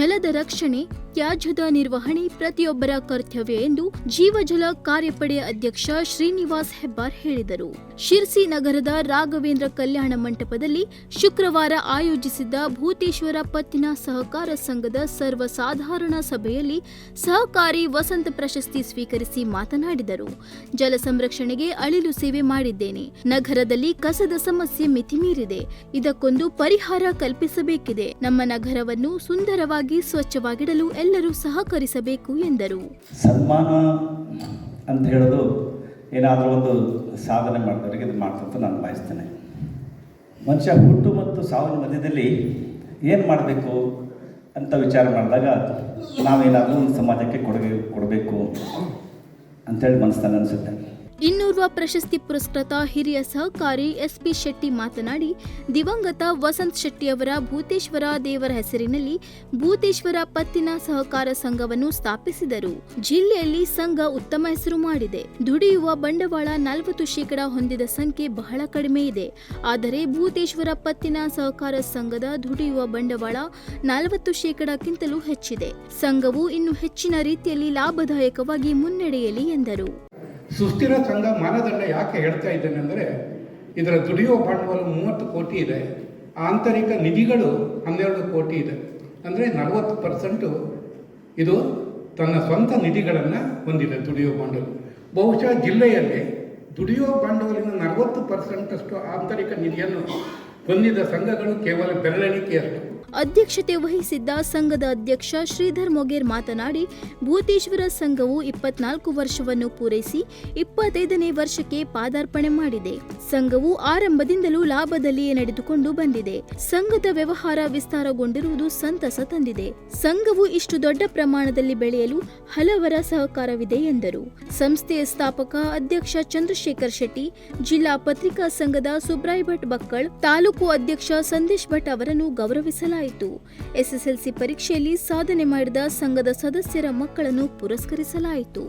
ಜಲದ ರಕ್ಷಣೆ ತ್ಯಾಜ್ಯದ ನಿರ್ವಹಣೆ ಪ್ರತಿಯೊಬ್ಬರ ಕರ್ತವ್ಯ ಎಂದು ಜೀವಜಲ ಕಾರ್ಯಪಡೆ ಅಧ್ಯಕ್ಷ ಶ್ರೀನಿವಾಸ್ ಹೆಬ್ಬಾರ್ ಹೇಳಿದರು. ಶಿರ್ಸಿ ನಗರದ ರಾಘವೇಂದ್ರ ಕಲ್ಯಾಣ ಮಂಟಪದಲ್ಲಿ ಶುಕ್ರವಾರ ಆಯೋಜಿಸಿದ್ದ ಭೂತೇಶ್ವರ ಪತ್ತಿನ ಸಹಕಾರ ಸಂಘದ ಸರ್ವಸಾಧಾರಣ ಸಭೆಯಲ್ಲಿ ಸಹಕಾರಿ ವಸಂತ ಪ್ರಶಸ್ತಿ ಸ್ವೀಕರಿಸಿ ಮಾತನಾಡಿದರು. ಜಲ ಸಂರಕ್ಷಣೆಗೆ ಅಳಿಲು ಸೇವೆ ಮಾಡಿದ್ದೇನೆ. ನಗರದಲ್ಲಿ ಕಸದ ಸಮಸ್ಯೆ ಮಿತಿಮೀರಿದೆ ಇದಕ್ಕೊಂದು ಪರಿಹಾರ ಕಲ್ಪಿಸಬೇಕಿದೆ. ನಮ್ಮ ನಗರವನ್ನು ಸುಂದರವಾಗಿ ಸ್ವಚ್ಛವಾಗಿಡಲು ಎಲ್ಲರೂ ಸಹಕರಿಸಬೇಕು ಎಂದರು. ಸನ್ಮಾನ ಅಂತ ಹೇಳೋದು ಏನಾದರೂ ಒಂದು ಸಾಧನೆ ಮಾಡಿದವರಿಗೆ ಇದು ಮಾಡ್ತಂತ ನಾನು ಬಯಸ್ತೇನೆ ಮನುಷ್ಯ ಹುಟ್ಟು ಮತ್ತು ಸಾವಿನ ಮಧ್ಯದಲ್ಲಿ ಏನು ಮಾಡಬೇಕು ಅಂತ ವಿಚಾರ ಮಾಡಿದಾಗ ನಾವೇನಾದರೂ ಒಂದು ಸಮಾಜಕ್ಕೆ ಕೊಡುಗೆ ಕೊಡಬೇಕು ಅಂತೇಳಿ ಮನಸ್ಸಿನಲ್ಲಿ ಅನಿಸುತ್ತೆ. ಇನ್ನೋರ್ವ ಪ್ರಶಸ್ತಿ ಪುರಸ್ಕೃತ ಹಿರಿಯ ಸಹಕಾರಿ ಎಸ್ಪಿ ಶೆಟ್ಟಿ ಮಾತನಾಡಿ, ದಿವಂಗತ ವಸಂತ್ ಶೆಟ್ಟಿ ಅವರ ಭೂತೇಶ್ವರ ದೇವರ ಹೆಸರಿನಲ್ಲಿ ಭೂತೇಶ್ವರ ಪತ್ತಿನ ಸಹಕಾರ ಸಂಘವನ್ನು ಸ್ಥಾಪಿಸಿದರು. ಜಿಲ್ಲೆಯಲ್ಲಿ ಸಂಘ ಉತ್ತಮ ಹೆಸರು ಮಾಡಿದೆ. ದುಡಿಯುವ ಬಂಡವಾಳ ನಲವತ್ತು ಶೇಕಡ ಹೊಂದಿದ ಸಂಖ್ಯೆ ಬಹಳ ಕಡಿಮೆ ಇದೆ. ಆದರೆ ಭೂತೇಶ್ವರ ಪತ್ತಿನ ಸಹಕಾರ ಸಂಘದ ದುಡಿಯುವ ಬಂಡವಾಳ ನಲವತ್ತು ಶೇಕಡಕ್ಕಿಂತಲೂ ಹೆಚ್ಚಿದೆ. ಸಂಘವು ಇನ್ನು ಹೆಚ್ಚಿನ ರೀತಿಯಲ್ಲಿ ಲಾಭದಾಯಕವಾಗಿ ಮುನ್ನಡೆಯಲಿ ಎಂದರು. ಸುಸ್ಥಿರ ಸಂಘ ಮಾನದಂಡ ಯಾಕೆ ಹೇಳ್ತಾ ಇದ್ದೇನೆ ಅಂದರೆ, ಇದರ ದುಡಿಯುವ ಬಂಡವಾಳ ಮೂವತ್ತು ಕೋಟಿ ಇದೆ. ಆಂತರಿಕ ನಿಧಿಗಳು ಹನ್ನೆರಡು ಕೋಟಿ ಇದೆ. ಅಂದರೆ ನಲವತ್ತು ಪರ್ಸೆಂಟು ಇದು ತನ್ನ ಸ್ವಂತ ನಿಧಿಗಳನ್ನು ಹೊಂದಿದೆ ದುಡಿಯುವ ಬಂಡವಾಳ. ಬಹುಶಃ ಜಿಲ್ಲೆಯಲ್ಲಿ ದುಡಿಯುವ ಬಂಡವಾಳಿನ ನಲವತ್ತು ಪರ್ಸೆಂಟಷ್ಟು ಆಂತರಿಕ ನಿಧಿಯನ್ನು ಹೊಂದಿದ ಸಂಘಗಳು ಕೇವಲ ಬೆರಳೆಣಿಕೆಯಷ್ಟು. ಅಧ್ಯಕ್ಷತೆ ವಹಿಸಿದ್ದ ಸಂಘದ ಅಧ್ಯಕ್ಷ ಶ್ರೀಧರ್ ಮೊಗೇರ್ ಮಾತನಾಡಿ, ಭೂತೇಶ್ವರ ಸಂಘವು ಇಪ್ಪತ್ನಾಲ್ಕು ವರ್ಷವನ್ನು ಪೂರೈಸಿ ಇಪ್ಪತ್ತೈದನೇ ವರ್ಷಕ್ಕೆ ಪಾದಾರ್ಪಣೆ ಮಾಡಿದೆ. ಸಂಘವು ಆರಂಭದಿಂದಲೂ ಲಾಭದಲ್ಲಿಯೇ ನಡೆದುಕೊಂಡು ಬಂದಿದೆ. ಸಂಘದ ವ್ಯವಹಾರ ವಿಸ್ತಾರಗೊಂಡಿರುವುದು ಸಂತಸ ತಂದಿದೆ. ಸಂಘವು ಇಷ್ಟು ದೊಡ್ಡ ಪ್ರಮಾಣದಲ್ಲಿ ಬೆಳೆಯಲು ಹಲವರ ಸಹಕಾರವಿದೆ ಎಂದರು. ಸಂಸ್ಥೆಯ ಸ್ಥಾಪಕ ಅಧ್ಯಕ್ಷ ಚಂದ್ರಶೇಖರ್ ಶೆಟ್ಟಿ, ಜಿಲ್ಲಾ ಪತ್ರಿಕಾ ಸಂಘದ ಸುಬ್ರಾಯ್ ಭಟ್ ಬಕ್ಕಳ್, ತಾಲೂಕು ಅಧ್ಯಕ್ಷ ಸಂದೇಶ್ ಭಟ್ ಅವರನ್ನು ಗೌರವಿಸಲಾಯಿತು. ಎಸ್ಎಸ್ಎಲ್ಸಿ ಪರೀಕ್ಷೆಯಲ್ಲಿ ಸಾಧನೆ ಮಾಡಿದ ಸಂಘದ ಸದಸ್ಯರ ಮಕ್ಕಳನ್ನು ಪುರಸ್ಕರಿಸಲಾಯಿತು.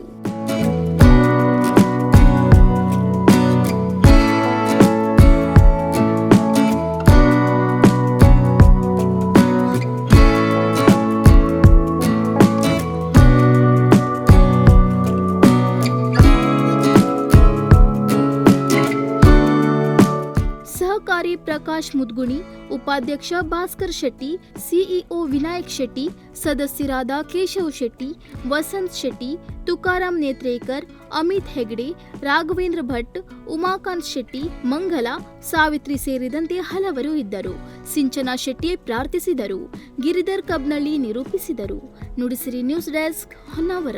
ಪ್ರಕಾಶ್ ಮುದ್ಗುಣಿ, ಉಪಾಧ್ಯಕ್ಷ ಭಾಸ್ಕರ್ ಶೆಟ್ಟಿ, ಸಿಇಒ ವಿನಾಯಕ್ ಶೆಟ್ಟಿ, ಸದಸ್ಯರಾದ ಕೇಶವ್ ಶೆಟ್ಟಿ, ವಸಂತ್ ಶೆಟ್ಟಿ, ತುಕಾರಾಂ ನೇತ್ರೇಕರ್, ಅಮಿತ್ ಹೆಗ್ಡೆ, ರಾಘವೇಂದ್ರ ಭಟ್, ಉಮಾಕಾಂತ್ ಶೆಟ್ಟಿ, ಮಂಗಲ, ಸಾವಿತ್ರಿ ಸೇರಿದಂತೆ ಹಲವರು ಇದ್ದರು. ಸಿಂಚನಾ ಶೆಟ್ಟಿ ಪ್ರಾರ್ಥಿಸಿದರು. ಗಿರಿಧರ್ ಕಬ್ನಳ್ಳಿ ನಿರೂಪಿಸಿದರು. Nudisiri news desk Honnavar.